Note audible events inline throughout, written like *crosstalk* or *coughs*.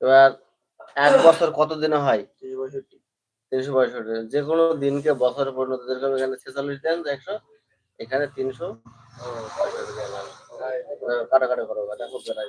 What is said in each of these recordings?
এবার এক *coughs* বছর কত দিনে হয় তিনশো পঁয়ষট্টি যে কোনো দিনকে বছরে পরিণত যেরকম এখানে ছেচল্লিশ দিন একশো এখানে তিনশো। দেন কাটাকাটি করো বা দেখো বেড়াই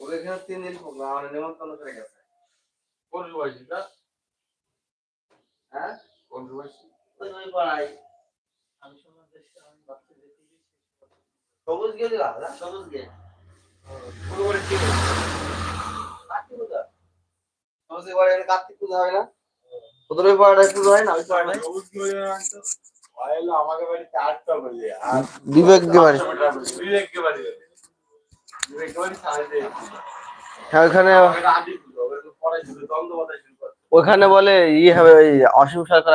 ওকে এখানে তিন দিন প্রোগ্রাম মানে নিমন্ত্রণ করে গেছে। কোন হ্যাঁ? কোন বয়সী ওই ওই পাড়ায়। সবুজ না? কার্তিক পূজা? সবুজ কার্তিক পূজা হয় না? ওদের ওই পাড়ায় পুজো হয় না? ওই পাড়ায় সবুজ করে আনতো আইলো বাড়িতে আটটা আর বিবেক বাড়ি হ্যাঁ ওখানে বলে ই হবে ওই অসীম সরকার